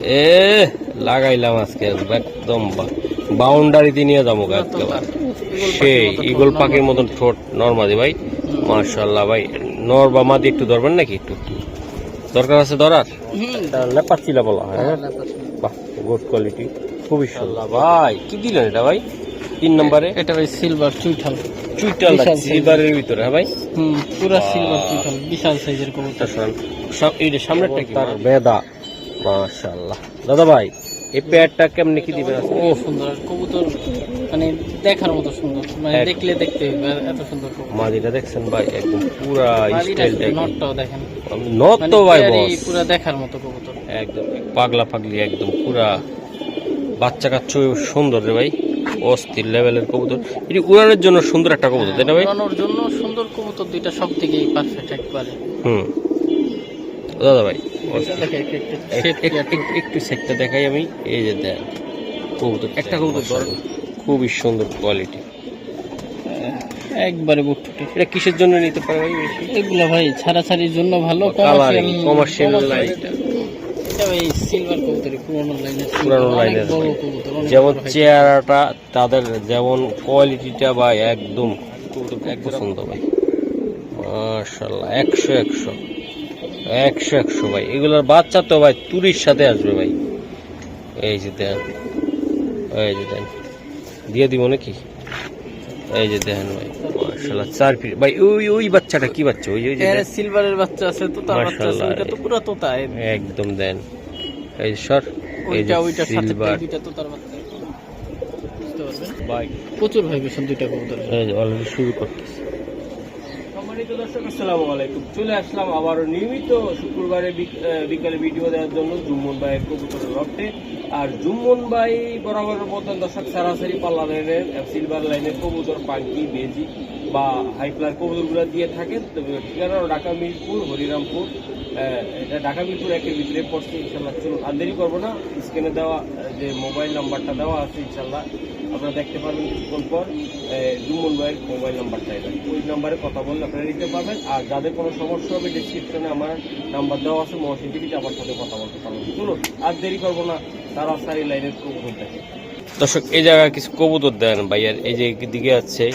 এ লাগাইলাম আজকে একদম বাউন্ডারিতে নিয়ে যাব একেবারে। সেই ইগল পাখির মতন ঠোঁট নর্মাদি ভাই। মার্শাল্লাহ ভাই নর বা মাদি একটু ধরবেন নাকি একটু? দরকার আছে ধরার? লেপাচ্ছিলা বলা হয় হ্যাঁ? বাহ গুড কোয়ালিটি খুবই সুন্দর। ভাই কি দিলেন এটা ভাই? তিন নম্বরে? এটা ভাই সিলভার চুইঠাল। চুইটাল সিলভারের ভিতরে হ্যাঁ ভাই? হুম পুরা সিলভার চুইঠাল বিশাল সাইজের কবুতর। এটা সব এই সামনেরটা তার বেদা। মাশাআল্লাহ। দাদা ভাই এই পেয়ারটা কেমনে কি দিবেন ও সুন্দর। কবুতর মানে দেখার মতো সুন্দর। মানে দেখলে দেখতে এত সুন্দর কবুতর। মাদিটা দেখছেন ভাই একদম পুরা স্টাইল নটটাও দেখেন। মানে তো ভাই বস পুরা দেখার মতো কবুতর। একদম পাগলা পাগলি একদম পুরা বাচ্চা কাচ্চা সুন্দর রে ভাই। অস্থির লেভেলের কবুতর। এটি উড়ানোর জন্য সুন্দর একটা কবুতর তাই না ভাই? উড়ানোর জন্য সুন্দর কবুতর দুইটা সব থেকেই পারফেক্ট একবারে। হুম। দাদা ভাই একটু সেটটা দেখাই আমি। এই যে দেন কবুতর একটা কবুতর ধরেন খুবই সুন্দর কোয়ালিটি একবারে বুটফুটে এটা কিসের জন্য নিতে পারে ভাই এগুলা ভাই ছাড়াছাড়ির জন্য ভালো কমার্শিয়াল লাইট অনেক যেমন চেহারাটা তাদের যেমন কোয়ালিটিটা ভাই একদম এক পছন্দ ভাই। মাশাল্লাহ একশো একশো। একশো একশো ভাই। এগুলোর বাচ্চা তো ভাই তুরির সাথে আসবে ভাই। এই যে দেন এই যে দেন দিয়ে দিব নাকি? এই যে দেখেন ভাই মাশাল্লাহ চার ফিট ভাই ওই ওই বাচ্চাটা কি বাচ্চা? ওই ওই যে সিলভারের বাচ্চা আছে তো তার বাচ্চা আছে মাশাআল্লাহ। তো পুরো তোতা। একদম দেন। এই সর ওইটা ওইটার সাথে সিলভার দুইটা তোতার বাচ্চা। বুঝতে পারবেন ভাই। প্রচুর ভাইবেশন দুইটা কবুতর এই অলরেডি শুরু করতেছি। সম্মানিত দর্শক, আসসালামু আলাইকুম। চলে আসলাম আবারও নিয়মিত শুক্রবারে বিকালে ভিডিও দেওয়ার জন্য জুম্মন ভাইয়ের কবুতরের লফটে আর জুম্মন ভাই বরাবরের দর্শক, সারাসারি পাল্লা লাইনের সিলভার লাইনের কবুতর পাঙ্কি, বেজি বা হাইফ্লার কবুতরগুলো দিয়ে থাকেন। ঠিকানা ঢাকা মিরপুর, হরিরামপুর এটা ঢাকা মিরপুর একের ভিতরে পড়ছে ইনশাল্লাহ চলুন, আর দেরি করব না। স্ক্রিনে দেওয়া যে মোবাইল নাম্বারটা দেওয়া আছে ইনশাল্লাহ আপনারা দেখতে পারবেন কিছুক্ষণ পর জুমন ভাইয়ের মোবাইল নাম্বারটা এটা। ওই নাম্বারে কথা বললে আপনারা নিতে পারবেন। আর যাদের কোনো সমস্যা হবে ডিসক্রিপশনে আমার নাম্বার দেওয়া আছে, মহাসিন টিভিতে আমার সাথে কথা বলতে পারবেন। চলুন, আর দেরি করব না তারা সারি লাইনের কবুতর দেখে। দর্শক, এই জায়গায় কিছু কবুতর দেন ভাইয়ার। এই যে দিকে আছে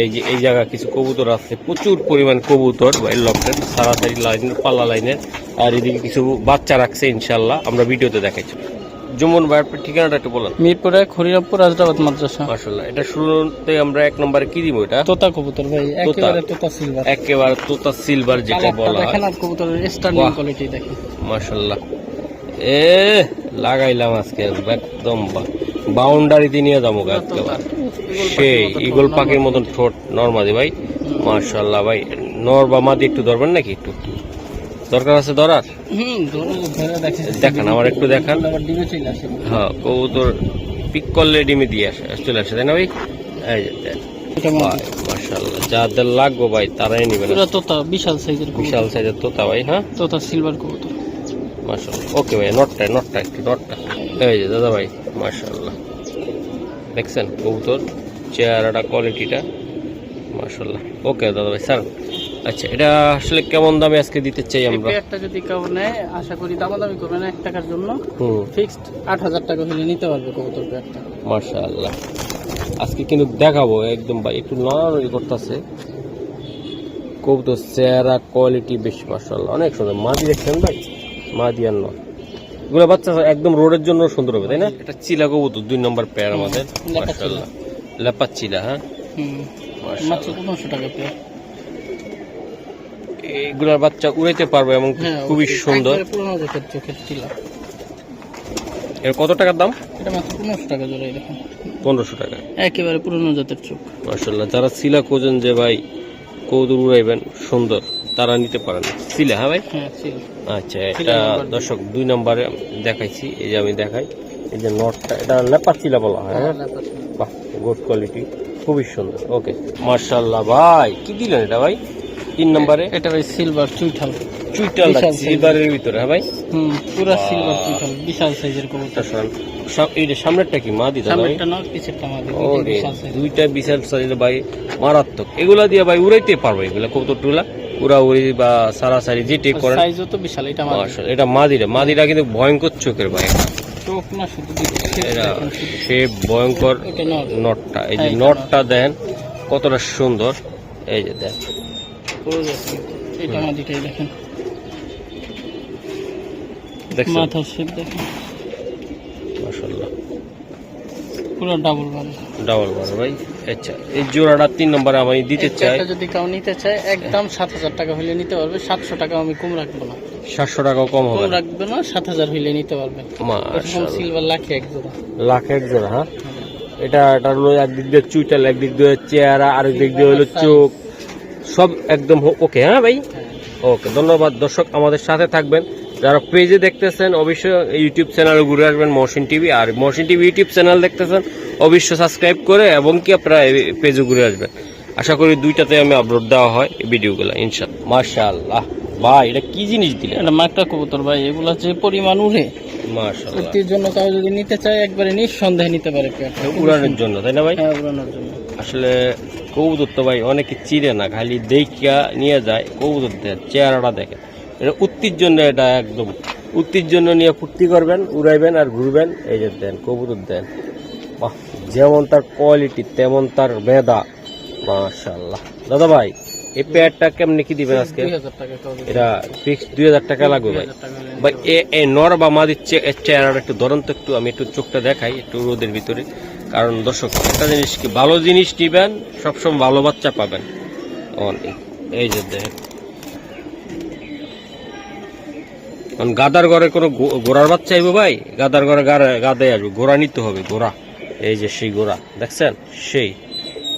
এই যে এই জায়গা কিছু কবুতর আছে প্রচুর পরিমাণ কবুতর ভাই লকটের সারাসারি লাইনের পাল্লা লাইনের আর এদিকে কিছু বাচ্চা রাখছে ইনশাল্লাহ আমরা ভিডিওতে দেখাচ্ছি জুমন ভাইয়ের ঠিকানাটা একটু বলেন। মিরপুরে হরিরামপুর আজরাবাদ মাদ্রাসা। মাশাল্লাহ এটা শুরুতে আমরা এক নম্বরে কি দিব এটা? তোতা কবুতর ভাই একেবারে তোতা সিলভার একেবারে তোতা সিলভার যেটা বলা হয়। আর কবুতরের স্টার্নিং কোয়ালিটি দেখেন। মাশাল্লাহ এ লাগাইলাম আজকে একদম বাউন্ডারিতে নিয়ে যাব একেবারে। সেই ইগল পাখির মতন ঠোঁট নর্মাদি ভাই মাশাল্লাহ ভাই। নর বা মাদি একটু ধরবেন নাকি একটু? দরকার আছে ধরার? দেখেন আমার একটু দেখান। হ্যাঁ কবুতর পিক করলে ডিমে দিয়ে আসে চলে আসে তাই না ভাই? এই যে যাদের লাগবো ভাই তারাই নিবেন পুরো তোতা বিশাল সাইজের বিশাল সাইজের তোতা ভাই হ্যাঁ? তোতা সিলভার কবুতর। ওকে ভাই নটটা নটটা একটু নটটা। এই যে দাদা ভাই দেখছেন কবুতর চেহারাটা কোয়ালিটিটা মাশাল্লাহ ওকে দাদা ভাই স্যার। আচ্ছা এটা আসলে কেমন দামে আজকে দিতে চাই আমরা? পেয়ারটা যদি কেউ নেয় আশা করি দামাদামি করবে না এক টাকার জন্য। ফিক্সড আট হাজার টাকা হলে নিতে পারবে কবুতর পেয়ারটা মাশাল্লাহ আজকে কিন্তু দেখাবো একদম ভাই একটু নড়ানড়ি করতেছে। কবুতর চেহারা কোয়ালিটি বেশ মাশাল্লাহ অনেক সুন্দর। মাদি দেখছেন ভাই? মাদি আর নয়। এগুলো বাচ্চা একদম রোডের জন্য সুন্দর হবে তাই না? এটা চিলা কবুতর দুই নম্বর পেয়ার আমাদের লেপা লেপা চিলা হ্যাঁ? হুম মাত্র পনেরোশো টাকা পেয়ার। এগুলার বাচ্চা উড়াইতে পারবে এবং হ্যাঁ খুবই সুন্দর। এর কত টাকার দাম? এটা মাত্র পনেরোশো টাকা জোড়াই দেখুন। পনেরোশো টাকা। একেবারে পুরোনো জাতের চোখ। মার্শাল্লাহ যারা সিলা খোঁজেন যে ভাই কৌদুর উড়াইবেন সুন্দর। তারা নিতে পারেন সিলা হ্যাঁ ভাই? হ্যাঁ আচ্ছা এটা দর্শক দুই নম্বরে দেখাইছি এই যে আমি দেখাই এই যে নটটা এটা লেপার চিলা বলা হয় হ্যাঁ? বাহ গুড কোয়ালিটি খুবই সুন্দর। ওকে মার্শাল্লাহ ভাই কি দিলেন এটা ভাই? তিন নম্বরে? এটা ভাই সিলভার চুইঠাল। চুইটাল। সিলভারের ভিতরে হ্যাঁ ভাই? হুম পুরা সিলভার চুইঠাল বিশাল সাইজের কবুতর। সব এই যে সামনেরটা কি মা দিদা সামনেরটা নয় পিছেরটা ওরে বিশাল দুইটা বিশাল সাইজের ভাই মারাত্মক। এগুলা দিয়ে ভাই উড়াইতে পারব এগুলা কবুতর টুলা উড়াউড়ি বা সারাসারি যেটি করেন সাইজও তো বিশাল এটা মাশাআল্লাহ, এটা মাদিরা মাদিরা কিন্তু ভয়ঙ্কর চোখের ভাই। চোখ না শুধু। সে ভয়ঙ্কর নটটা। এই যে হ্যাঁ, নটটা দেন কতটা সুন্দর। এই যে দেন। পুরো এটা মাদিটাই দেখেন। দেখছেন? মাথার শেপ দেখেন। মাশাআল্লাহ। পুরো ডাবল বারে ডাবল বার ভাই। আচ্ছা এই জোড়াটা তিন নম্বরে আমি দিতে চাই। যদি কেউ নিতে চায় একদম সাত হাজার টাকা হইলে নিতে পারবে সাতশো টাকা আমি কম রাখব না। সাতশো টাকাও কম হবে। কম রাখবে না সাত হাজার হইলে নিতে পারবে। সিলভার লাখে এক জোড়া। লাখের জোড়া হ্যাঁ? এটা এটা হলো একদিক দিয়ে চুইটাল একদিক দিয়ে চেহারা আরেক দিক দিয়ে হলো চোখ। সব একদম ওকে হ্যাঁ ভাই? ওকে ধন্যবাদ। দর্শক আমাদের সাথে থাকবেন। যারা পেজে দেখতেছেন অবশ্যই ইউটিউব চ্যানেলে ঘুরে আসবেন মহসিন টিভি। আর মহসিন টিভি ইউটিউব চ্যানেল দেখতেছেন অবশ্যই সাবস্ক্রাইব করে এবং কি আপনারা পেজে ঘুরে আসবেন। আশা করি দুইটাতে আমি আপলোড দেওয়া হয় এই ভিডিওগুলো ইনশাল্লাহ মাশাআল্লাহ। ভাই এটা কি জিনিস দিলে এটা মাকড়া কবুতর ভাই এগুলা যে পরিমাণ উড়ে। উড়তির জন্য কাউ যদি নিতে চায় একবারে নিঃসন্দেহে নিতে পারে। উড়ানোর জন্য তাই না ভাই? হ্যাঁ উড়ানোর জন্য। আসলে কবুতর তো ভাই অনেকে চিনে না খালি দেখিয়া নিয়ে যায় কবুতর দেয় চেহারাটা দেখে। এটা উত্তির জন্য এটা একদম। উত্তির জন্য নিয়ে ফুর্তি করবেন উড়াইবেন আর ঘুরবেন এই যে দেন কবুতর দেন। বাহ যেমন তার কোয়ালিটি তেমন তার মেধা। মাশাল্লাহ দাদা ভাই এই পেয়ারটা কেমনি কি দিবেন আজকে? এটা ফিক্স দুই হাজার টাকা লাগবে ভাই। ভাই এ এ নর বা মাদির চেহারাটা একটু ধরন তো একটু আমি একটু চোখটা দেখাই একটু রোদের ভিতরে। কারণ দর্শক একটা জিনিস কি ভালো জিনিস নিবেন সবসময় ভালো বাচ্চা পাবেন। অনেক এই যে দেখেন কারণ গাদার ঘরে কোনো গোড়ার বাচ্চা আইবো ভাই গাদার ঘরে গাদায় আসবে গোড়া নিতে হবে গোড়া। এই যে সেই গোড়া দেখছেন? সেই।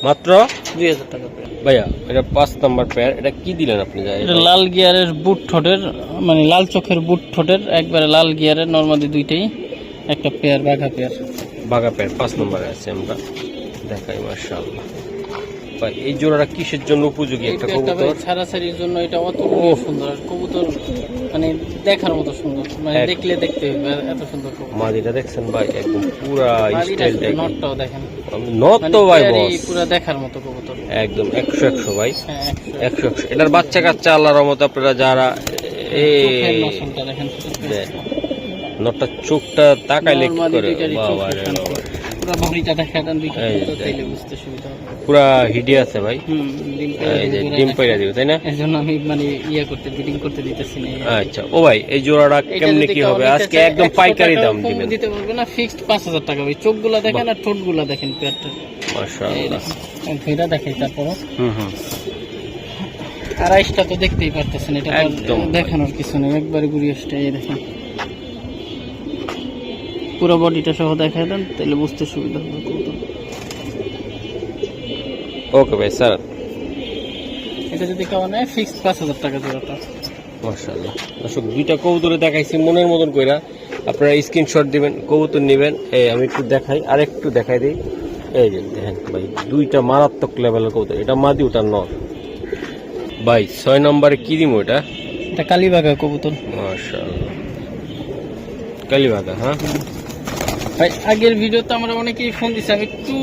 মাত্র দুই হাজার টাকা ভাইয়া এটা পাঁচ নাম্বার পেয়ার এটা কি দিলেন আপনি? এটা লাল গিয়ারের বুট ঠোঁটের মানে লাল চোখের বুট ঠোঁটের একবারে লাল গিয়ারের নর্মালি দুইটাই একটা পেয়ার বাঘা পেয়ার বাঘা প্যান্ট পাঁচ নম্বরে আছে আমরা। দেখাই মার্শাল্লাহ এই জোড়াটা কিসের জন্য উপযোগী? একটা কবুতর? ছাড়াছাড়ির জন্য এটা অত সুন্দর। কবুতর মানে দেখার মতো সুন্দর মানে দেখলে দেখতে এত সুন্দর মাদিটা দেখছেন ভাই একদম পুরা একদম। নটটাও দেখেন। নত মানে তো ভাই বস পুরা দেখার মতো কবুতর। একদম একশো একশো ভাই হ্যাঁ একশো একশো। একশো এটার বাচ্চা কাচ্চা আল্লাহর রহমতে আপনারা যারা এই নটটা চোখটা তাকাইলে কি করে? বাবা রে বাবা। পুরা বডিটা দেখা। দেন বুঝতে সুবিধা হবে। পুরা হিডি আছে ভাই। ডিম পাইরা দিবে তাই না? এর জন্য আমি মানে ইয়ে করতে বিডিং করতে দিতেছি না আচ্ছা ও ভাই এই জোড়াটা কেমনে কি হবে? আজকে একদম পাইকারি দাম দিবেন। দিতে পারবে না ফিক্সড পাঁচ হাজার টাকা ভাই। চোখগুলা দেখেন আর ঠোঁটগুলা দেখেন পেয়ারটা মাশাআল্লাহ। দেখেন ধৈরা দেখাই তারপরও। হুম হুম। আড়াইশটা তো দেখতেই পারতেছেন এটা। দেখানোর কিছু নেই। একবারে ঘুরিয়ে আসতে এই দেখেন। পুরো বডিটা সহ দেখাই দেন তাহলে বুঝতে সুবিধা হবে। ওকে ভাই স্যার এটা যদি কেউ নেয় ফিক্সড পাঁচ হাজার টাকা জোড়াটা মাশাআল্লাহ। দর্শক দুইটা কবুতরে দেখাইছি মনের মতন কইরা। আপনারা স্ক্রিনশট দিবেন কবুতর নেবেন। এই আমি একটু দেখাই আর একটু দেখাই দিই। এই যে দেখেন ভাই দুইটা মারাত্মক লেভেলের কবুতর। এটা মাদি ওটা নর। ভাই ছয় নম্বরে কি দিব এটা? এটা কালীবাগা কবুতর। মাশাআল্লাহ। কালীবাগা হ্যাঁ? ভাই আগের ভিডিওতে আমরা অনেকেই ফোন দিছি আমি একটু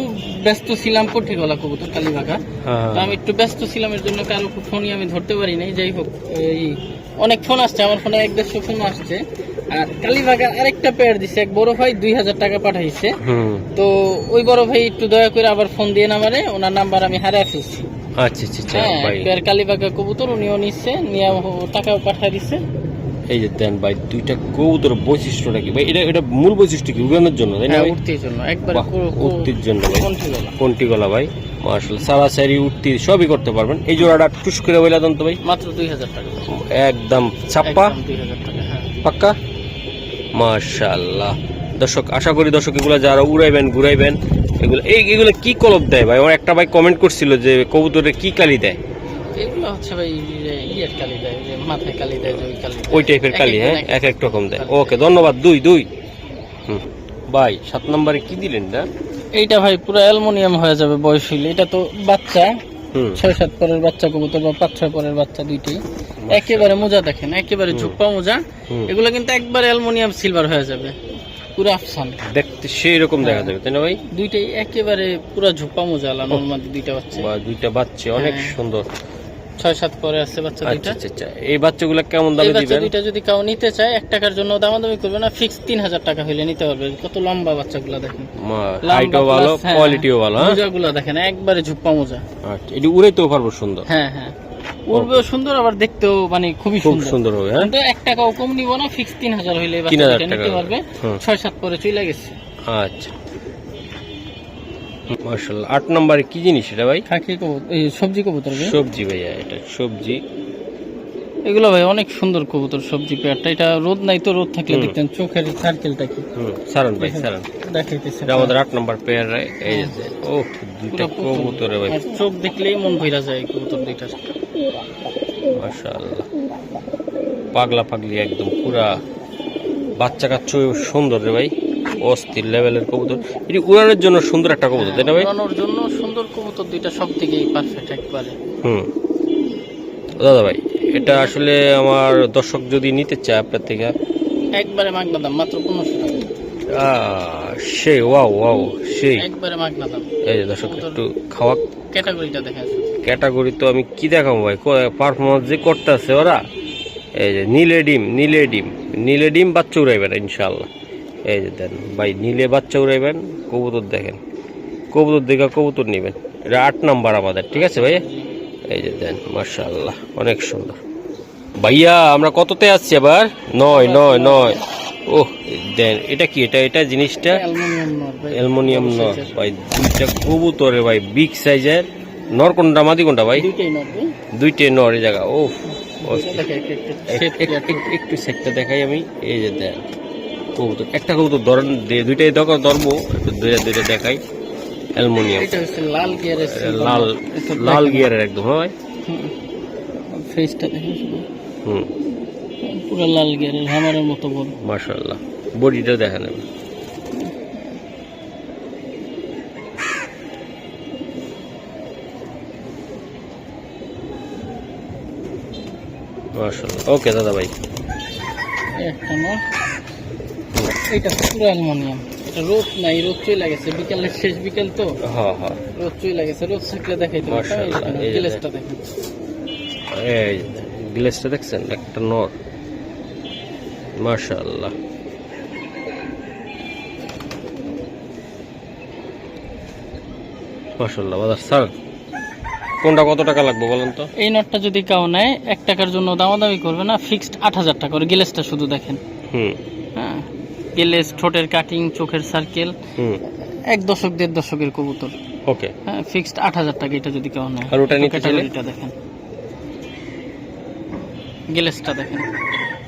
ব্যস্ত ছিলাম কঠিগলা কবুতর কালীবাগা। হ্যাঁ। তো আমি একটু ব্যস্ত ছিলাম এর জন্য কারও ফোনই আমি ধরতে পারি নাই। যাই হোক এই অনেক ফোন আসছে আমার ফোনে এক দেড়শো ফোন আসছে। আর কালীবাগা আরেকটা পেয়ার দিছে এক বড় ভাই দুই হাজার টাকা পাঠাইছে। তো ওই বড় ভাই একটু দয়া করে আবার ফোন দিয়ে নামারে ওনার নাম্বার আমি হারিয়ে ফেলছি। আচ্ছা আচ্ছা আচ্ছা হ্যাঁ পেয়ার কালীবাগা কবুতর উনিও নিচ্ছে নিয়ে টাকাও পাঠিয়ে দিচ্ছে। এই যে দেন ভাই দুইটা কবুতর বৈশিষ্ট্যটা কি? ভাই এটা এটা মূল বৈশিষ্ট্য কি? উড়ানোর জন্য তাই না হ্যাঁ ভাই? উঠতেই জন্য একবারে উঠতির জন্য ভাই। কোনটি গলা ভাই? মার্শাল সারাসারি উঠতি সবই করতে পারবেন। এই জোড়াটা টুস করে বইলা দেন তো ভাই। মাত্র দুই হাজার টাকা। একদম ছাপ্পা। হ্যাঁ। পাক্কা? মাশাআল্লাহ। দর্শক আশা করি দর্শক এগুলো যারা উড়াইবেন ঘুরাইবেন এগুলো এই এগুলো কি কলব দেয় ভাই? আমার একটা ভাই কমেন্ট করছিল যে কবুতরে কি কালি দেয়। এগুলো হচ্ছে ভাই ইয়ের কালি দেয় যে মাথায় কালি দেয় ওই কালি ওই টাইপের এক কালি হ্যাঁ? এক এক রকম দেয়। ওকে ধন্যবাদ। দুই দুই। হুম। ভাই সাত নম্বরে কি দিলেন না এইটা ভাই পুরো অ্যালুমিনিয়াম হয়ে যাবে বয়স হইলে। এটা তো বাচ্চা। হুম। ছয় সাত পরের বাচ্চা কবুতর বা পাঁচ ছয় পরের বাচ্চা দুইটি। একেবারে মোজা দেখেন একেবারে ঝুপ্পা মোজা। এগুলো কিন্তু একবারে অ্যালুমিনিয়াম সিলভার হয়ে যাবে। পুরো আফসান। দেখতে সেই রকম দেখা যাবে তাই না ভাই? দুইটাই একেবারে পুরো ঝুপ্পা মোজা আলা নর্মাল দুইটা বাচ্চা। বা দুইটা বাচ্চা অনেক হ্যাঁ। সুন্দর। ছয় সাত পরে আছে বাচ্চা আচ্ছা দুইটা। আচ্ছা আচ্ছা। এই বাচ্চাগুলো কেমন দামে দিবেন? দুইটা যদি কাউ নিতে চায় এক টাকার জন্য দামাদামি করবে না ফিক্স তিন হাজার টাকা হইলে নিতে পারবে। কত লম্বা বাচ্চাগুলো দেখেন। হাইটও ভালো কোয়ালিটিও ভালো হ্যাঁ? মোজাগুলো দেখেন একবারে ঝুপ্পা মোজা। আচ্ছা এটি উড়াইতেও পারব সুন্দর। হ্যাঁ হ্যাঁ। উড়বেও সুন্দর আবার দেখতেও মানে খুবই খুব সুন্দর। সুন্দর হবে হ্যাঁ? কিন্তু এক টাকাও কম নিব না ফিক্স তিন হাজার হইলে নিতে পারবে। ছয় সাত পরে চলে গেছে। আচ্ছা। মার্শাল্লাহ আট নম্বরে কি জিনিস এটা ভাই? খাকি কবুতর সবজি কবুতর সবজি ভাইয়া এটা সবজি। এগুলো ভাই অনেক সুন্দর কবুতর সবজি পেয়ারটা। এটা রোদ নাই তো রোদ থাকলে। দেখতেন চোখের সার্কেলটা কি? সারান ভাই সারান দেখাইতেছে। আমাদের আট নম্বর পেয়ার এই যে ও দুইটা। কবুতরে ভাই। চোখ দেখলেই মন ভইরা যায় কবুতর দুইটার। মাশাআল্লাহ। পাগলা পাগলি একদম পুরা বাচ্চা কাচ্চু সুন্দর রে ভাই। অস্থির লেভেলের কবুতর। এটি উড়ানোর জন্য সুন্দর একটা কবুতর তাই না ভাই? উড়ানোর জন্য সুন্দর কবুতর দুইটা সব থেকেই পারফেক্ট একবারে। হুম। দাদা ভাই এটা আসলে আমার দর্শক যদি নিতে চায় আপনার থেকে একবারে মাগনা দাম মাত্র পনেরোশো টাকা। সেই ওয়াও ওয়াও সেই। একবারে মাগনা দাম। এই যে দর্শক একটু খাওয়া ক্যাটাগরিটা ক্যাটাগরি তো আমি কি দেখাবো ভাই? পারফরমেন্স যে করতে আছে ওরা এই যে নীলে ডিম নীলে ডিম নীলে ডিম বাচ্চা উড়াইবেন ইনশাল্লাহ এই যে দেন ভাই নীলে বাচ্চা উড়াইবেন কবুতর দেখেন কবুতর দেখে কবুতর নেবেন এটা আট নাম্বার আমাদের ঠিক আছে ভাই এই যে দেন মার্শাল্লাহ অনেক সুন্দর ভাইয়া আমরা কততে আসছি আবার নয় নয় নয় ওহ দেন এটা কি এটা এটা জিনিসটা অ্যালুমিনিয়াম নট ভাই নর দুইটা কবুতরে ভাই বিগ সাইজের নর কোনটা মাদি কোনটা ভাই দুইটাই নর এই জায়গা ও। একটু সেটটা দেখাই আমি এই যে দেন কবুতর। একটা কবুতর ধরেন দুইটাই দরকার ধরবো একটু দুইটা দুইটা দেখাই। অ্যালমোনিয়াম। লাল গিয়ারের লাল লাল গিয়ারের একদম হ্যাঁ? ফেসটা দেখেন হুম। পুরো লাল গিয়ারের হামারের মতো বড়। মাশাল্লাহ বডিটা দেখা নেবে মাশাল্লাহ ওকে দাদা ভাই। একটা এটা পুরো অ্যালুমিনিয়াম। এটা রোদ নাই রোদ চলে গেছে বিকালের শেষ বিকেল তো। হ্যাঁ হ্যাঁ। রোদ চলে গেছে রোদ থাকলে এই যে গ্লেসটা দেখেন। এই গ্লেসটা দেখছেন? একটা নর মাশাআল্লাহ। মাশাআল্লাহ বাজার স্যার কোনটা কত টাকা লাগবে বলেন তো? এই নটটা যদি কাউ নেয় এক টাকার জন্য দামাদামি করবে না ফিক্সড আট হাজার টাকা করে। গেলেসটা শুধু দেখেন। হুম। গেলেস ঠোঁটের কাটিং চোখের সার্কেল এক দশক দেড় দশকের কবুতর। ওকে হ্যাঁ ফিক্সড আট হাজার টাকা এটা যদি কেউ নেয়। আর ওটা নিতে চাইলে? ক্যাটাগরিটা দেখেন। গেলেসটা দেখেন।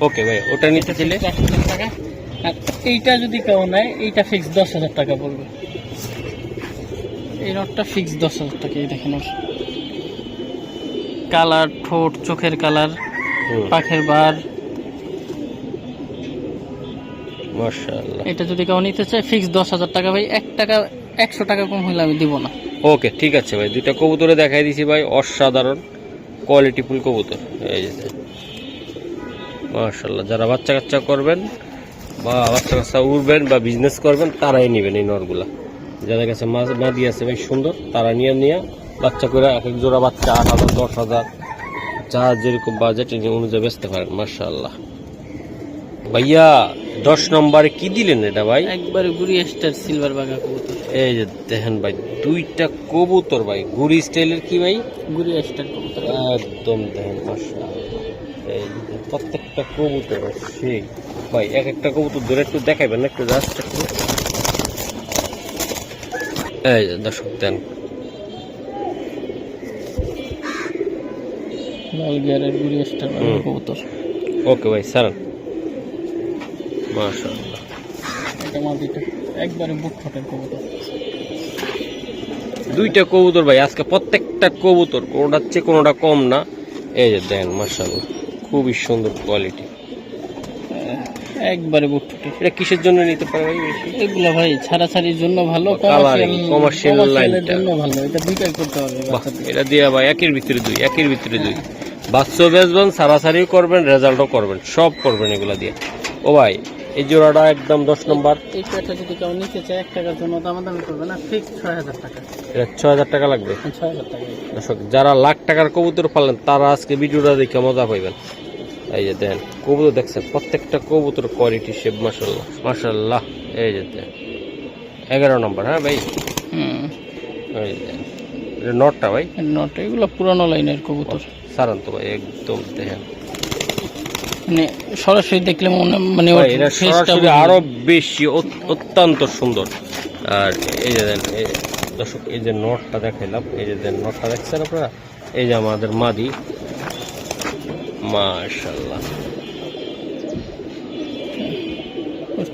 ওকে ভাই ওটা নিতে চাইলে টাকা। আর এইটা যদি কেউ নেয় এইটা ফিক্স দশ হাজার টাকা পড়বে। এই নটটা ফিক্স দশ হাজার টাকা এই দেখেন কালার ঠোঁট চোখের কালার পাখের বার। মাশাআল্লাহ। এটা যদি কেউ নিতে চায় ফিক্স দশ হাজার টাকা ভাই এক টাকা একশো টাকা কম হইলে আমি দিব না। ওকে ঠিক আছে ভাই দুইটা কবুতরে দেখাই দিছি ভাই অসাধারণ কোয়ালিটি ফুল কবুতর। এই যে মাশাল্লাহ যারা বাচ্চা কাচ্চা করবেন বা বাচ্চা কাচ্চা উড়বেন বা বিজনেস করবেন তারাই নেবেন এই নরগুলা। যাদের কাছে মাছ মাদি আছে ভাই সুন্দর তারা নিয়ে নিয়ে বাচ্চা করে এক এক জোড়া বাচ্চা আট হাজার দশ হাজার যা যেরকম বাজেট অনুযায়ী বেচতে পারেন মার্শাল্লাহ ভাইয়া দশ নম্বরে কি দিলেন এটা ভাই? একবারে গুড়ি স্টার সিলভার বাগা কবুতর। এই যে দেখেন ভাই দুইটা কবুতর ভাই গুড়ি স্টাইলের কি ভাই? গুড়ি স্টার কবুতর। একদম দেখেন। এই প্রত্যেকটা কবুতর সেই ভাই এক একটা কবুতর ধরে একটু দেখাইবেন না একটু জাস্ট একটু। এই যে দর্শক দেন। লাল গিয়ারের গুড়ি স্টার কবুতর। ওকে ভাই স্যার মাশাআল্লাহ। এটা মাদিটা একবারে বুক ঠোঁটের কবুতর। দুইটা কবুতর ভাই আজকে প্রত্যেকটা কবুতর কোনোটার চেয়ে কোনোটা কম না। এই যে দেন মাশাআল্লাহ খুবই সুন্দর কোয়ালিটি একবারে ঠোঁটের এটা কিসের জন্য নিতে পারে ভাই এগুলা ভাই ছাড়াছাড়ির জন্য ভালো কমার্শিয়াল জন্য ভালো এটা দুইটাই করতে বাচ্চাদের। এটা দিয়ে ভাই একের ভিতরে দুই একের ভিতরে দুই। বাচ্চা বেচবেন সারাসারিও করবেন রেজাল্টও করবেন সব করবেন এগুলা দিয়ে। ও ভাই এই জোড়াটা একদম দশ নম্বর। এই পেয়ারটা যদি কেউ নিতে চায় এক টাকার জন্য দামাদামি করবে না ফিক্স ছয় হাজার টাকা। এটা ছয় হাজার টাকা লাগবে। ছয় হাজার টাকা। দর্শক যারা লাখ টাকার কবুতর পালেন তারা আজকে ভিডিওটা দেখে মজা পাইবেন। এই যে দেন কবুতর দেখছেন প্রত্যেকটা কবুতর কোয়ালিটি শেপ মাসাল্লাহ মাসাল্লাহ এই যে দেন এগারো নম্বর হ্যাঁ ভাই? হুম। এই যে নটটা ভাই? নট এগুলো পুরানো লাইনের কবুতর। সারান তো ভাই একদম দেখেন। মানে সরাসরি দেখলে মনে মানে এটা সরাসরি আরও বেশি অত্যন্ত সুন্দর। আর এই যে দর্শক এই যে নটটা দেখাইলাম এই যে দেন নটটা দেখছেন আপনারা? এই যে আমাদের মাদি। মাশাল্লাহ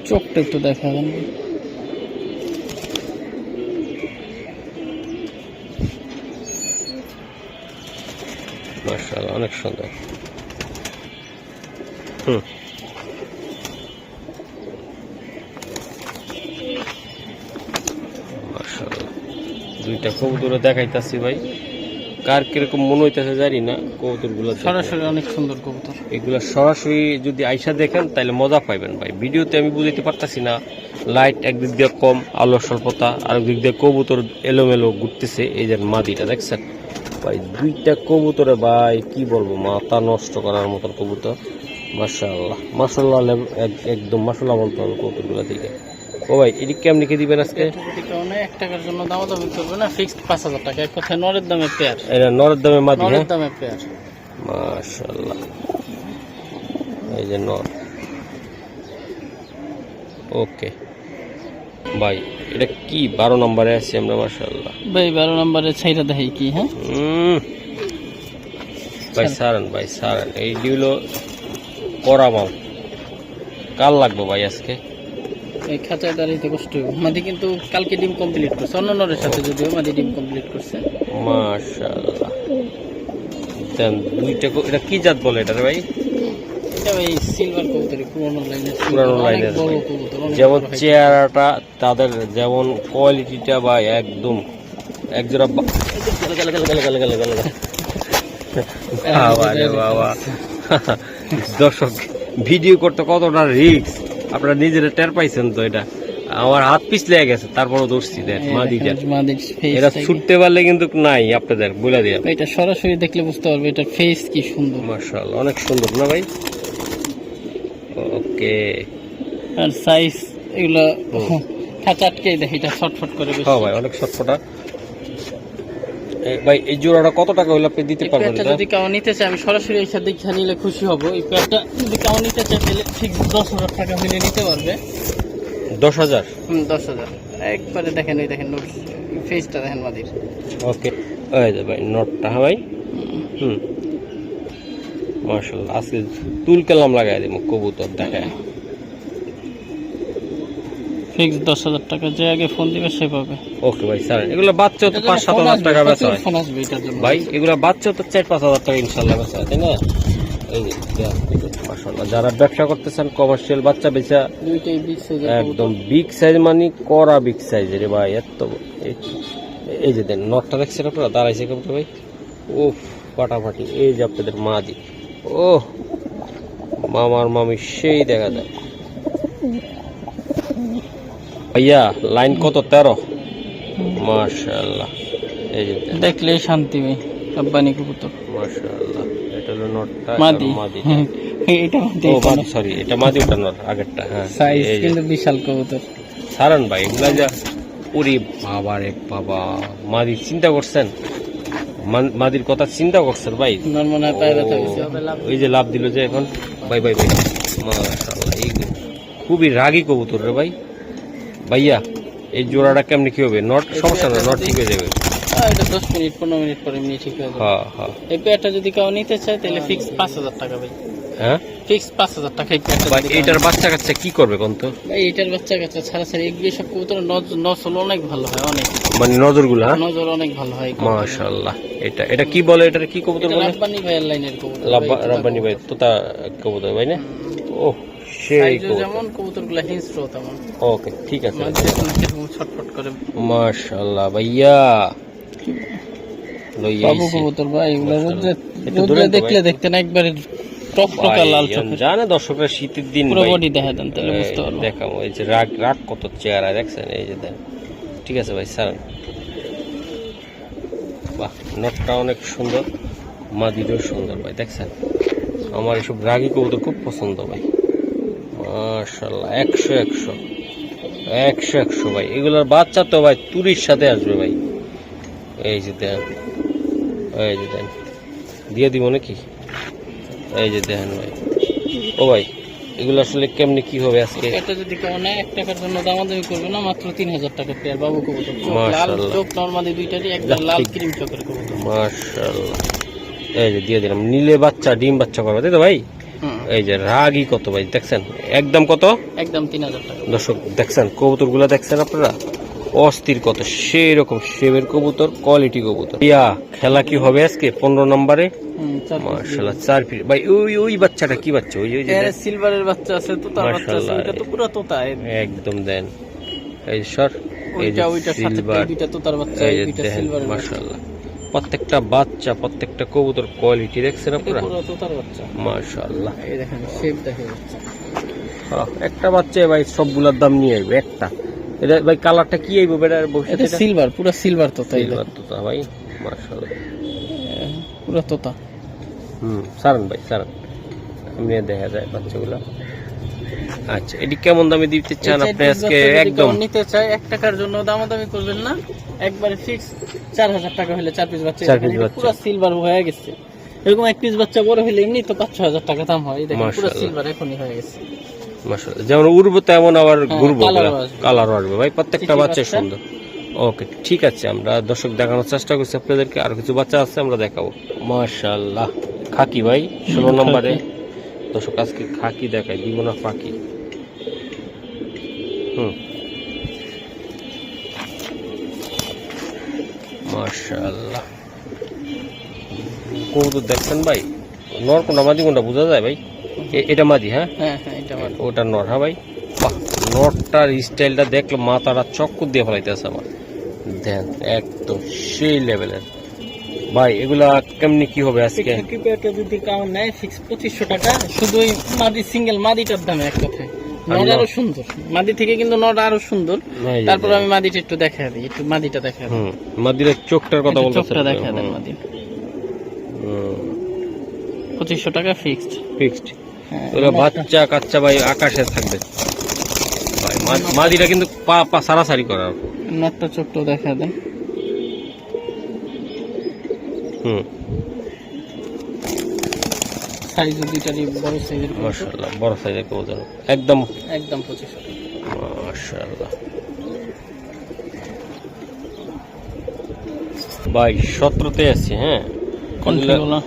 চোখটা একটু দেখা যান মাশাল্লাহ অনেক সুন্দর হুম মাশাল্লাহ দুইটা কবুতরে দেখাইতাছি ভাই। কার কীরকম মনে হইতেছে জানি না কবুতরগুলো। সরাসরি অনেক সুন্দর কবুতর। এগুলো সরাসরি যদি আইসা দেখেন তাহলে মজা পাইবেন ভাই। ভিডিওতে আমি বুঝাইতে পারতাছি না লাইট একদিক দিয়ে কম আলোর স্বল্পতা আর দিক দিয়ে কবুতর এলোমেলো ঘুরতেছে। এই যে মাদিটা দেখছেন? ভাই দুইটা কবুতরে ভাই কি বলব মাথা নষ্ট করার মতন কবুতর। লেভ- এক- একদম মাশাআল্লাহ বলতে হবে কবুতরগুলো দিকে ও ভাই এটি কেমনি কে দিবেন আজকে? এক টাকার জন্য দামাদামি করবে না ফিক্সড পাঁচ হাজার টাকা। এক কথায় নরের দামে পেয়ার এটা নরের দামে মাদি হ্যাঁ? নরের দামে পেয়ার মাশাআল্লাহ। এই যে নর। ওকে। ভাই এটা কি বারো নম্বরে আছি আমরা মাশাআল্লাহ? ভাই বারো নম্বরে ছাইরা দেখাই কি হ্যাঁ? ভাই সারান ভাই সারান। এই হলো করা মাল। কাল লাগবে ভাই আজকে? এই খাঁচায় দাঁড়াইতে কষ্ট হবে মাদি কিন্তু কালকে ডিম কমপ্লিট করছে। অন্য নরের সাথে যদিও মাদি ডিম কমপ্লিট করছে। মাশাআল্লাহ। দেন দুইটা এটা কি জাত বলে এটা ভাই? এটা ভাই সিলভার কবুতরি পুরোনো লাইনের লাইনের যেমন চেহারাটা তাদের যেমন কোয়ালিটিটা বা একদম একজোড়া বা- গেলে, গেলে, গেলে, গেলে, গেলে, গেলে, গেলে। বাবা রে বাবা। দর্শক ভিডিও করতে কতটা রিস্ক আপনারা নিজেরা টের পাইছেন তো এটা। আমার হাত পিছলে গেছে তারপরও দৌড়ছি দেখ face এরা ছুটতে পারলে কিন্তু নাই আপনাদের বলে দিয়া। এটা সরাসরি দেখলে বুঝতে পারবে এটা ফেস কি সুন্দর। মার্শাল্লাহ অনেক সুন্দর না ভাই? ওকে। আর সাইজ এগুলো আটকেই দেখে এটা ছটফট করে বেশি। হ্যাঁ ভাই অনেক সটফটা এই ভাই এই জোড়াটা কত টাকা হইলে আপনি দিতে পারবেন এটা? যদি কেউ নিতে চায় আমি সরাসরি এই সাথে দেখে নিলে খুশি হব। এই প্যাডটা যদি কেউ নিতে চায় তাহলে ঠিক দশ হাজার টাকা হলে নিতে পারবে। দশ হাজার? হুম দশ হাজার। একবারে দেখেন এই দেখেন ফেসটা দেখেন মাদির। ওকে। ওই যে ভাই নটটা হ্যাঁ ভাই? হুম। মার্শাল্লাহ আজকে তুল কালাম লাগাই দেবো কবুতর দেখায়। ফিক্স দশ হাজার টাকা যে আগে ফোন দিবে সে পাবে। ওকে ভাই স্যার এগুলো বাচ্চা তো পাঁচ সাত হাজার টাকা বেচা হয়। ভাই এগুলো বাচ্চা তো চার পাঁচ হাজার টাকা ইনশাল্লাহ বেচা হয় তাই না? যারা ব্যবসা করতেছেন কমার্শিয়াল বাচ্চা বেচা একদম বিগ সাইজ মানে করা বিগ সাইজ রে ভাই এত এই- যে দেন নটটা দেখছেন আপনারা? দাঁড়াইছে কবুতর ভাই। ও ফাটাফাটি এই যে আপনাদের মা মাদি। ও মামার মামি সেই দেখা যায়। ভাইয়া লাইন কত? তেরো। মাশাল্লাহ এই যে দেখলেই শান্তি ভাই রব্বানি কবুতর। মাশাল্লাহ এটা হলো নটটা মাদি। মাদি। এটা মাদি ও মাদি সরি এটা মাদি ওটা নট আগেরটা হ্যাঁ। সাইজ কিন্তু বিশাল কবুতর। সারান ভাই এগুলা যা ওরে বাবা রে বাবা। মাদির চিন্তা করছেন? মাদির কথা চিন্তা করছেন ভাই? ওই যে লাভ দিল যে এখন। ভাই ভাই ভাই মাশাআল্লাহ এই খুবই রাগী কবুতর রে ভাই। ভাইয়া এই জোড়াটা কেমনি কি হবে? নট সমস্যা না নট ঠিক হয়ে যাবে। এটা দশ মিনিট পনেরো মিনিট পরে এমনি ঠিক হয়ে যাবে। হ্যাঁ হ্যাঁ। এই পেয়ারটা যদি কেউ নিতে চায় তাহলে ফিক্স পাঁচ হাজার টাকা ভাই। হ্যাঁ? ফিক্স পাঁচ হাজার টাকা বাচ্চা কাচ্চা কি করবে কোন তো। ভাই এটার বাচ্চা কাচ্চা ছাড়া ছাড়া এগুলো সব কবুতর নজর অনেক ভালো হয় অনেক। মানে নজরগুলা হ্যাঁ? নজর অনেক ভালো হয় মাশাআল্লাহ। এটা এটা কি বলে এটা কি কবুতর এটা বলে? রাব্বানি ভাইয়ের লাইনের কবুতর ভাই, রাব্বানি ভাই তোতা কবুতর ভাই না? ও সেই যেমন কবুতর হিংস্র তেমন। ওকে ঠিক আছে। মাঝে এখন ছটফট করে। মাশাআল্লাহ ভাইয়া। বাবু কবুতর ভাই এগুলো রোদ্রে দেখলে। দেখতে না একবারে লাল চোখের। জানে দর্শকরা শীতের দিন পুরো ভাই। বডি দেখা দেন তাহলে এই বুঝতে পারব। দেখাবো এই যে রাগ রাগ কত চেহারা দেখছেন? এই যে দেন। ঠিক আছে ভাই স্যার বাহ নটটা অনেক সুন্দর মাদিরও সুন্দর ভাই দেখছেন? আমার এসব রাগি কবুতর খুব পছন্দ ভাই। মাশাল্লাহ একশো একশো। একশো একশো ভাই। এগুলোর বাচ্চা তো ভাই তুরির সাথে আসবে ভাই। এই যে দেন এই যে দেন দিয়ে দিব নাকি? এই যে দেখেন ভাই। ও ভাই এগুলো আসলে কেমনি কি হবে আজকে? এটা যদি এক টাকার জন্য দামাদামি করবে না মাত্র তিন হাজার টাকা পেয়ার বাবু কবুতর। লাল চোখ নর্মালি দুইটারই একদম লাল ক্রিম চোখের কবুতর। মাশাল্লাহ এই যে দিয়ে দিলাম। নীলে বাচ্চা ডিম বাচ্চা করবে তাই তো ভাই? এই যে রাগই কত ভাই দেখছেন? একদম কত? একদম তিন হাজার টাকা। দর্শক দেখছেন কবুতরগুলা দেখছেন আপনারা? অস্থির কত সেই রকম শেবের কবুতর কোয়ালিটি কবুতর। ইয়া খেলা কি হবে আজকে? পনেরো নম্বরে? হুম, চার piece ফিট ভাই ওই ওই বাচ্চাটা কি বাচ্চা? ওই ওই যে এর দেন। সিলভারের বাচ্চা আছে তোতার বাচ্চা আছে মাশাআল্লাহ। তো পুরো তোতা একদম দেন। এই সর এই যে ওইটা ওইটার সাথে সিলভার এই দুইটা তোতার বাচ্চা এই এই যে দেখেন সিলভারের মার্শাল্লাহ প্রত্যেকটা বাচ্চা প্রত্যেকটা কবুতর কোয়ালিটি দেখছেন আপনারা? মার্শাল্লাহ এই দেখেন শেপ দেখা যাচ্ছে হ্যাঁ, একটা বাচ্চা ভাই সবগুলোর দাম নিয়ে আসবে একটা। এটা ভাই কালারটা কি আইবো বেটার এটা সিলভার পুরো সিলভার তোতা সিলভার তো তা ভাই দেখেন। পুরো তোতা। হুম সারান ভাই সারান। এমনি দেখা যায় বাচ্চাগুলো। আচ্ছা এটি কেমন দামে দিতে চান আপনি আজকে? একদম। নিতে এক টাকার জন্য দামাদামি করবেন না। একবারে ফিক্স চার হাজার টাকা হলে চার পিস বাচ্চা চার দেখেন, বাচ্চা। পুরো সিলভার হয়ে গেছে। এরকম এক পিস বাচ্চা বড় হলে এমনি তো পাঁচ ছ হাজার টাকা দাম হয়। দেখেন পুরো সিলভার এখনই হয়ে গেছে। মাশাআল্লাহ। যেমন উড়বো তেমন আবার হ্যাঁ, ঘুরবো আসবে। কালারও আসবে। ভাই প্রত্যেকটা বাচ্চা। সুন্দর। ওকে ঠিক আছে আমরা দর্শক দেখানোর চেষ্টা করছি আপনাদেরকে। আর কিছু বাচ্চা আছে আমরা দেখাবো। মাশাআল্লাহ। খাকি ভাই ষোলো নম্বরে। দর্শক আজকে খাকি দেখাই দিব না ফাঁকি হুম কবুতর দেখছেন ভাই? নর কোনটা মাদি কোনটা বোঝা যায় ভাই? এটা মাদি হ্যাঁ? হ্যাঁ হ্যাঁ ওটা নর হ্যাঁ ভাই? বাহ নরটার স্টাইলটা দেখলে মাথাটা চক্কর দিয়ে ফেলাইতেছে আমার। দেন একদম সেই লেভেলের ভাই এগুলা কেমনি কি হবে আজকে? যদি কাউ নেয় ফিক্স পঁচিশশো টাকা শুধু ওই মাদি সিঙ্গেল মাদিটার দামে এক কথায়? আরও সুন্দর। মাদি থেকে কিন্তু আরও সুন্দর। তারপর আমি মাদিটা একটু দেখা দিই একটু মাদিটা দেখা দিই। চোখটার কথা চোখটা দেখা দেন মাদি পঁচিশশো টাকা ফিক্সড ফিক্সড হ্যাঁ ওরা বাচ্চা কাচ্চা ভাই আকাশে থাকবে। ভাই মা- কিন্তু পা পা সারাসারি করার। নটটা চোখটা দেখা দেন। হুম। সাইজ দুইটারই বড় সাইজের মাশাআল্লাহ বড় সাইজের কবুতর। একদম? একদম পঁচিশশো টাকা মাশাআল্লাহ। ভাই সতেরোতে আছে হ্যাঁ? কোন ঠিকলা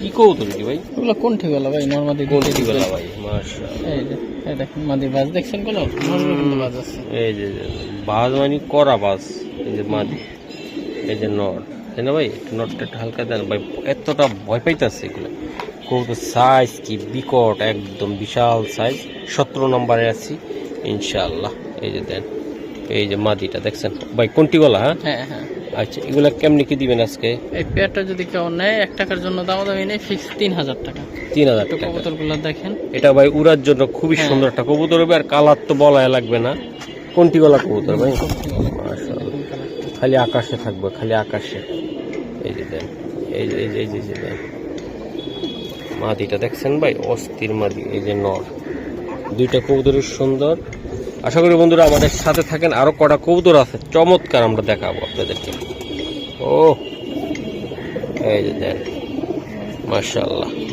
কি কবুতর কি ভাই? ওগুলো কোন ঠিকলা ভাই? নর্মাদি কোন ঠিকানা ভাই? মাশাআল্লাহ। এই যে এই দেখেন মাদি বাজ দেখছেনগুলো নর্মাল কিন্তু বাজ আছে। এই যে বাজ মানে করা বাজ এই যে মাদি এই যে নট তাই না ভাই? একটু নটটা একটু হালকা দেন ভাই এতটা ভয় পাইতেছে এগুলো। কবুতর সাইজ কি বিকট একদম বিশাল সাইজ সতেরো নম্বরে আছি ইনশাল্লাহ এই যে দেন এই যে মাদিটা দেখছেন? ভাই কোনটি গলা হ্যাঁ? হ্যাঁ হ্যাঁ। আচ্ছা এগুলা কেমনি কি দিবেন আজকে? এই পেয়ারটা যদি কেউ নেয় এক টাকার জন্য দামাদামি নেই ফিক্স তিন হাজার টাকা। তিন হাজার টাকা। কবুতরগুলো দেখেন। এটা ভাই উড়ার জন্য খুবই হ্যাঁ। সুন্দর একটা কবুতর হবে আর কালার তো বলাই লাগবে না। কোনটি গলা কবুতর ভাই? খালি আকাশে থাকবে, খালি আকাশে। এই যে দেন এই যে এই যে, এই যে- দেন মাদিটা দেখছেন ভাই? অস্থির মাদি, এই যে নর। দুইটা কবুতরের সুন্দর। আশা করি বন্ধুরা আমাদের সাথে থাকেন। আরও কটা কবুতর আছে। চমৎকার আমরা দেখাবো আপনাদেরকে। ও এই যে দেন মাশাআল্লাহ।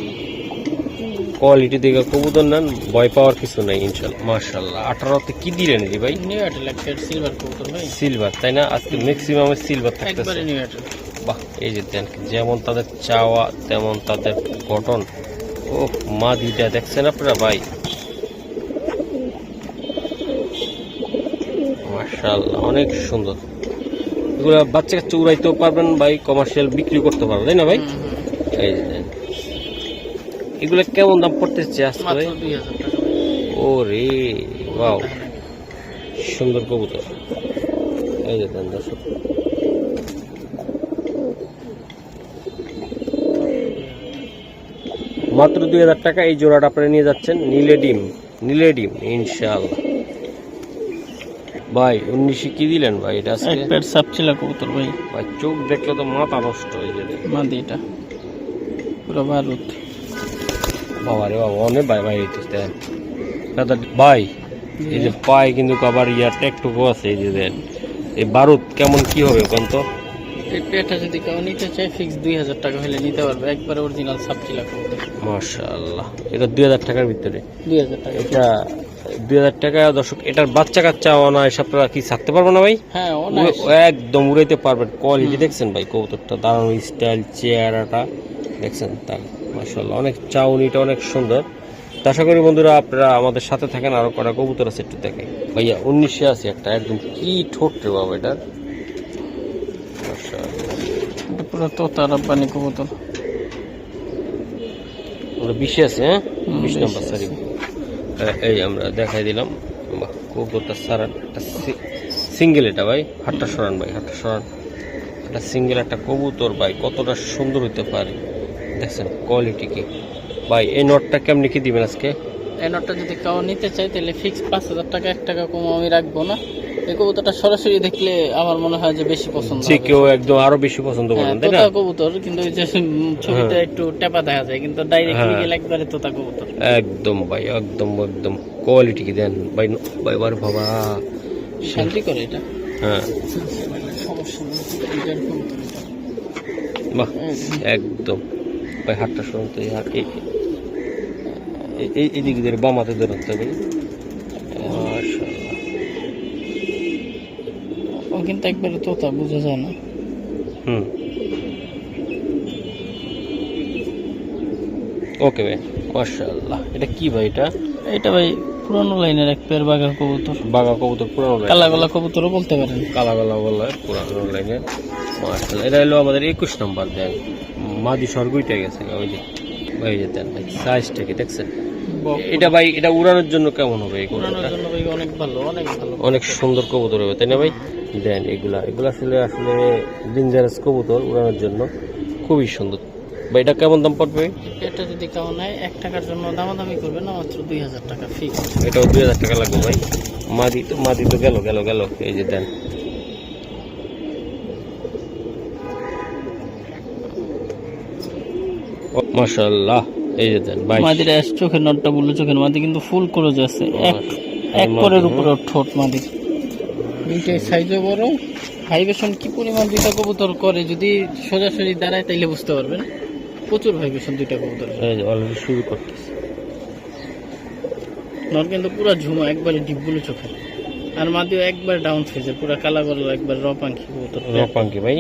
কোয়ালিটি দেখে কবুতর নেন ভয় পাওয়ার কিছু নাই ইনশাল্লাহ। মাশাআল্লাহ আঠারোতে কি দিলেন রে ভাই? নিউ এয়ারটেল সিলভার কবুতর ভাই। সিলভার তাই না? আজকে ম্যাক্সিমাম সিলভার থাকতেছে। বাহ এই যে দেন যেমন তাদের চাওয়া তেমন তাদের গঠন। ও মা দিটা দেখছেন আপনারা ভাই? মাশাআল্লাহ অনেক সুন্দর। এগুলো বাচ্চা কাচ্চা উড়াইতেও পারবেন ভাই কমার্শিয়াল বিক্রি করতে পারবেন তাই না ভাই? এই এগুলো কেমন দাম পড়তেছে টাকা। ও রে ওয়াও। সুন্দর কবুতর। এই যে দেন দর্শক। মাত্র দুই হাজার টাকা এই জোড়াটা আপনারা নিয়ে যাচ্ছেন নীলে ডিম নীলে ডিম ইনশাআল্লাহ। ভাই উনিশে কি দিলেন ভাই এটা এক আজকে পেট সাপচিলা কবুতর ভাই। ভাই চোখ দেখলে তো মাথা নষ্ট হয়ে যাবে। মাদি এটা। পুরো ভারত বাবা রে বাবা অনেক ভাই ভাই দেন। দাদা ভাই এই যে পায়ে কিন্তু আবার ইয়ার ট্যাকটুকু আছে এই যে দেন। এই বারুদ কেমন কি হবে কোন তো? এই পেটটা যদি কেউ নিতে চায় ফিক্স দুই হাজার টাকা হলে নিতে পারবে। একবারে অরিজিনাল মাশাআল্লাহ। এটা দুই হাজার টাকার ভিতরে? দুই হাজার টাকা। এটা দুই হাজার টাকা দর্শক এটার বাচ্চা কাচ্চা অনায়াস আপনারা কি ছাড়তে পারব না ভাই? হ্যাঁ একদম উড়াইতে পারবেন। কোয়ালিটি দেখছেন ভাই কবুতরটা? দারুণ স্টাইল চেহারাটা। দেখছেন তার মাসাল্লাহ অনেক চাউনিটা অনেক সুন্দর। তো আশা করি বন্ধুরা আপনারা আমাদের সাথে থাকেন আরও কটা কবুতর আছে একটু দেখে ভাইয়া উনিশে আছে একটা একদম কি ঠোঁট রে বাবা এটার। এটা পুরো তোতা রাব্বানি কবুতর। ওটা বিশে আছে হ্যাঁ? বিশ 20 নম্বর। সরি এই আমরা দেখাই দিলাম। বাহ কবুতরটা সারা সিঙ্গেল এটা ভাই হাটটা সরান ভাই হাটটা সরান। এটা সিঙ্গেল একটা কবুতর ভাই কতটা সুন্দর হতে পারে। দেখছেন কোয়ালিটি কি? ভাই এই নটটা কেমনি কি দিবেন আজকে? এই নোটটা যদি কেউ নিতে চায় তাহলে ফিক্স পাঁচ হাজার টাকা এক টাকা কম আমি রাখব না। এই কবুতরটা সরাসরি দেখলে আমার মনে হয় যে বেশি পছন্দ যে কেউ একদম আরও বেশি পছন্দ হ্যাঁ, করবেন তাই না? তোতা কবুতর কিন্তু ওই যে ছবিতে হ্যাঁ। একটু টেপা দেখা যায় কিন্তু ডাইরেক্টলি হ্যাঁ। গেলে একবারে তোতা কবুতর একদম ভাই একদম একদম কোয়ালিটি কি দেন? ভাই ভাই বার বাবা। শান্তি করে এটা? হ্যাঁ। সমস্যা নেই। বাহ একদম। ভাই হাতটা সরুন তো এই হাত এই এই- দিক দিয়ে বামাতে ধরুন তো ভাই মাশাআল্লাহ। ও কিন্তু একবারে তোতা বোঝা যায় না। হুম। ওকে ভাই মাশাআল্লাহ। এটা কি ভাই এটা? এটা ভাই পুরনো লাইনের এক পেয়ার বাঘা কবুতর। বাঘা কবুতর পুরানো লাইন কালা গলা কবুতরও বলতে পারেন। কালা কালা বলা পুরানো লাইনের। মাশাআল্লাহ এটা হলো আমাদের একুশ নম্বর দেন। মাদি স্বর্গইটা গেছে ওই যে ওই যে দেন ভাই সাইজটা কি দেখছেন? এটা ভাই এটা উড়ানোর জন্য কেমন হবে এই কবুতরটা জন্য ভাই অনেক ভালো অনেক ভালো। অনেক সুন্দর কবুতর হবে তাই না ভাই? দেন এগুলা এগুলা আসলে আসলে ডেঞ্জারাস কবুতর উড়ানোর জন্য। খুবই সুন্দর। ভাই এটা কেমন দাম পড়বে? এটা যদি কেউ নেয় এক টাকার জন্য দামাদামি করবে না মাত্র দুই হাজার টাকা ফিক্স এটাও দুই হাজার টাকা লাগবে ভাই। মাদি তো মাদি তো গেল গেল গেল। এই যে দেন মাশাল্লাহ এই যে দেন ভাই মাদির অ্যাশ চোখের নটটা বলল চোখের মাদি কিন্তু ফুল করে যাচ্ছে এক এক করের উপরে ঠোঁট মাদি। দুইটাই সাইজও বড়। ভাইবেশন কি পরিমাণ দুইটা কবুতর করে? যদি সোজাসুজি দাঁড়ায় তাইলে বুঝতে পারবেন। প্রচুর ভাইবেশন দুইটা কবুতর। এই যে অলরেডি শুরু করতেছে। নর কিন্তু পুরো ঝুমা একবারে ডিপগুলো চোখে আর মাদিও একবার ডাউন ফেজে পুরো কালা গলা একবার র পাঙ্খি কবুতর পাঙ্কি ভাই?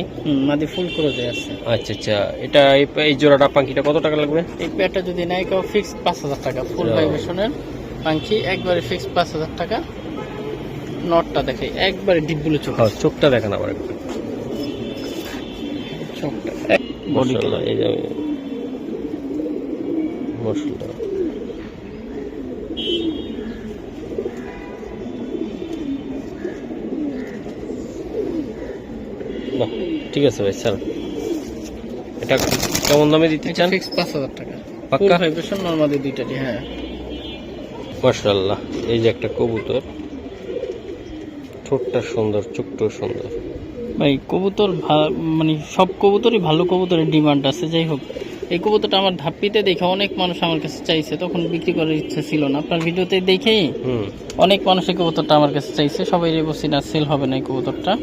মাদি ফুল করে যায় আছে। আচ্ছা আচ্ছা এটা এই- জোড়াটা পাঙ্কিটা কত টাকা লাগবে? এই পেয়ারটা যদি নেয় কেউ ফিক্স পাঁচ হাজার টাকা ফুল। ভাইব্রেশনের পাখি একবারে ফিক্স পাঁচ হাজার টাকা। নটটা দেখে একবারে ডিপগুলো চোখ হ্যাঁ চোখটা দেখেন আবার একটু চোখটা। বডি এই যে মাশাআল্লাহ। বাহ ঠিক আছে ভাই স্যার এটা কেমন দামে দিতে চান? ফিক্স পাঁচ হাজার টাকা। পাক্কা? ভাইব্রেশন নর্মালি দুইটারই হ্যাঁ। মাশাআল্লাহ এই যে একটা কবুতর। ঠোঁটটা সুন্দর চোখটাও সুন্দর। ভাই কবুতর ভা- মানে সব কবুতরই ভালো কবুতরের ডিমান্ড আছে যাই হোক। এই কবুতরটা আমার ধাপ্পিতে দেখে অনেক মানুষ আমার কাছে চাইছে তখন বিক্রি করার ইচ্ছা ছিল না। আপনার ভিডিওতে দেখেই অনেক মানুষ এই কবুতরটা আমার কাছে চাইছে সবাই বলছি না সেল হবে না এই কবুতরটা।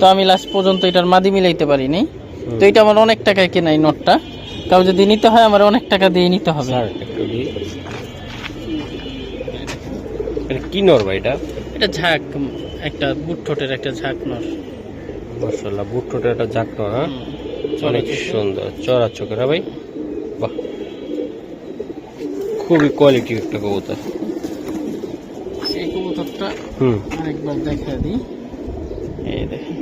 তো আমি লাস্ট পর্যন্ত এটার মাদি মিলাইতে পারিনি। তো এটা আমার অনেক টাকায় কেনা এই নোটটা। কাউ যদি নিতে হয় আমার অনেক টাকা দিয়ে নিতে হবে। কি নর ভাই এটা? এটা ঝাঁক একটা বুট ঠোঁটের একটা ঝাঁক নর। মাশাআল্লাহ বুট ঠোঁটে একটা জাক নর হ্যাঁ। অনেক সুন্দর চড়া চোখের হ্যাঁ ভাই? বাহ। খুবই কোয়ালিটি একটা কবুতর। এই কবুতরটা হুম। আরেকবার দেখা দিই। এই দেখেন।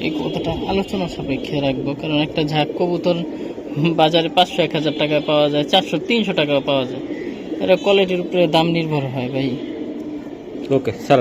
এই কবুতরটা আলোচনা সাপেক্ষে রাখব কারণ একটা ঝাঁক কবুতর বাজারে পাঁচশো এক হাজার টাকায় পাওয়া যায় চারশো তিনশো টাকায় পাওয়া যায়। এটা কোয়ালিটির উপরে দাম নির্ভর হয় ভাই। Okay sir